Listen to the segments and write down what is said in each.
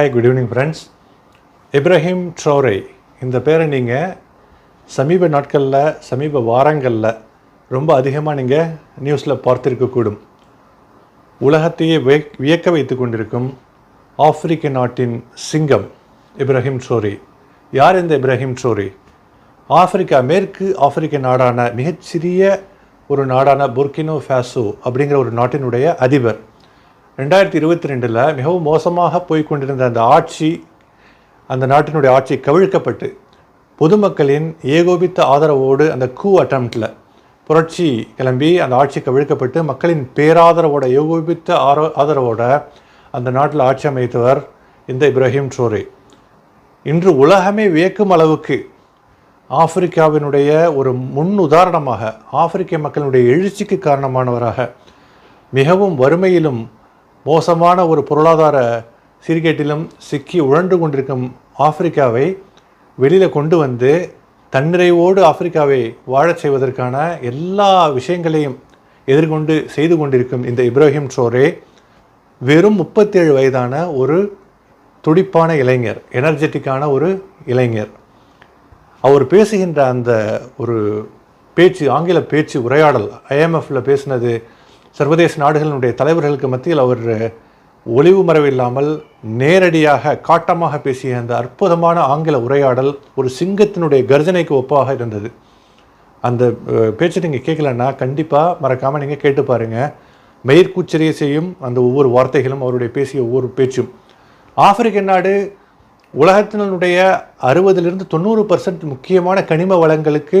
Hi good evening friends Ibrahim Traore இந்த பேரை நீங்கள் சமீப நாட்களில் சமீப வாரங்களில் ரொம்ப அதிகமாக நீங்கள் நியூஸில் பார்த்திருக்கக்கூடும். உலகத்தையே வியக் வியக்க வைத்து கொண்டிருக்கும் ஆப்பிரிக்க நாட்டின் சிங்கம் இப்ராஹிம் ட்ரோரி. யார் இந்த இப்ராஹிம் ட்ரோரி? ஆப்பிரிக்கா மேற்கு ஆப்பிரிக்க நாடான மிகச்சிறிய ஒரு நாடான புர்கினோ ஃபேசோ அப்படிங்கிற ஒரு நாட்டினுடைய அதிபர். ரெண்டாயிரத்தி இருபத்தி ரெண்டில் மிகவும் மோசமாக போய்கொண்டிருந்த அந்த ஆட்சி அந்த நாட்டினுடைய ஆட்சி கவிழ்க்கப்பட்டு பொதுமக்களின் ஏகோபித்த ஆதரவோடு அந்த கூ அட்டம்ப்டில் புரட்சி கிளம்பி அந்த ஆட்சி கவிழ்க்கப்பட்டு மக்களின் பேராதரவோட ஏகோபித்த ஆரோ ஆதரவோட அந்த நாட்டில் ஆட்சி அமைத்தவர் இந்த இப்ராஹிம் ட்ரோரே. இன்று உலகமே வியக்கும் அளவுக்கு ஆப்பிரிக்காவினுடைய ஒரு முன் உதாரணமாக ஆப்பிரிக்க மக்களுடைய எழுச்சிக்கு காரணமானவராக மிகவும் வறுமையிலும் மோசமான ஒரு பொருளாதார சீர்கேட்டிலும் சிக்கி உழண்டு கொண்டிருக்கும் ஆப்பிரிக்காவை வெளியில் கொண்டு வந்து தன்னிறைவோடு ஆப்பிரிக்காவை வாழச் செய்வதற்கான எல்லா விஷயங்களையும் எதிர்கொண்டு செய்து கொண்டிருக்கும் இந்த இப்ராஹிம் ட்ரோரே வெறும் முப்பத்தேழு வயதான ஒரு துடிப்பான இளைஞர் எனர்ஜெட்டிக்கான ஒரு இளைஞர். அவர் பேசுகின்ற அந்த ஒரு பேச்சு ஆங்கில பேச்சு உரையாடல் ஐஎம்எஃப்பில் பேசினது சர்வதேச நாடுகளினுடைய தலைவர்களுக்கு மத்தியில் அவர் ஒளிவு மறைவில்லாமல் நேரடியாக காட்டமாக பேசிய அந்த அற்புதமான ஆங்கில உரையாடல் ஒரு சிங்கத்தினுடைய கர்ஜனைக்கு ஒப்பாக இருந்தது. அந்த பேச்சை நீங்கள் கேட்கலன்னா கண்டிப்பாக மறக்காமல் நீங்கள் கேட்டு பாருங்கள் மெயிர்கூச்சரிய செய்யும் அந்த ஒவ்வொரு வார்த்தைகளும் அவருடைய பேசிய ஒவ்வொரு பேச்சும். ஆப்பிரிக்க நாடு உலகத்தினுடைய அறுபதுலேருந்து தொண்ணூறு பர்சன்ட் முக்கியமான கனிம வளங்களுக்கு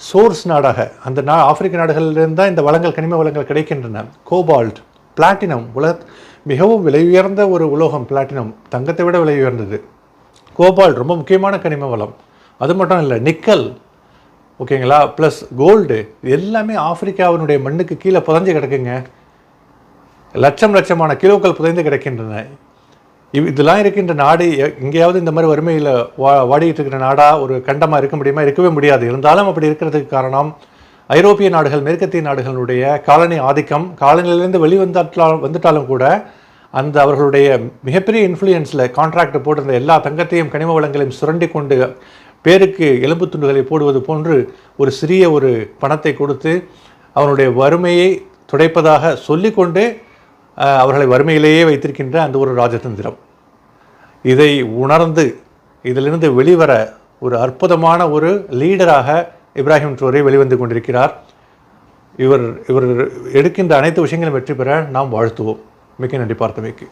சோர்ஸ் நாடாக அந்த நா ஆப்பிரிக்க நாடுகளிலிருந்து தான் இந்த வளங்கள் கனிம வளங்கள் கிடைக்கின்றன. கோபால்ட் பிளாட்டினம் உலக மிகவும் விலை உயர்ந்த ஒரு உலோகம் பிளாட்டினம் தங்கத்தை விட விலை உயர்ந்தது கோபால்ட் ரொம்ப முக்கியமான கனிம வளம். அது மட்டும் இல்லை நிக்கல் ஓகேங்களா ப்ளஸ் கோல்டு எல்லாமே ஆப்பிரிக்காவினுடைய மண்ணுக்கு கீழே புதஞ்சு கிடக்குங்க. லட்சம் லட்சமான கிலோக்கள் புதைந்து கிடக்கின்றன. இதெல்லாம் இருக்கின்ற நாடு எங்கேயாவது இந்த மாதிரி வறுமையில் வா வாடிட்டு இருக்கிற நாடாக ஒரு கண்டமாக இருக்க முடியுமா? இருக்கவே முடியாது. இருந்தாலும் அப்படி இருக்கிறதுக்கு காரணம் ஐரோப்பிய நாடுகள் மேற்கத்திய நாடுகளுடைய காலனி ஆதிக்கம் காலனியிலேருந்து வெளிவந்தாலும் வந்துட்டாலும் கூட அந்த அவர்களுடைய மிகப்பெரிய இன்ஃப்ளூயன்ஸில் கான்ட்ராக்ட் போட்டிருந்த எல்லா தங்கத்தையும் கனிம வளங்களையும் சுரண்டி கொண்டு பேருக்கு எலும்பு துண்டுகளை போடுவது போன்று ஒரு சிறிய ஒரு பணத்தை கொடுத்து அவனுடைய வறுமையை துடைப்பதாக சொல்லிக்கொண்டு அவர்களை வறுமையிலேயே வைத்திருக்கின்ற அந்த ஒரு ராஜதந்திரம். இதை உணர்ந்து இதிலிருந்து வெளிவர ஒரு அற்புதமான ஒரு லீடராக இப்ராஹிம் ட்ரோரே வெளிவந்து கொண்டிருக்கிறார். இவர் இவர் எடுக்கின்ற அனைத்து விஷயங்களும் வெற்றி பெற நாம் வாழ்த்துவோம். மிக்க நன்றி பார்த்தமைக்கு.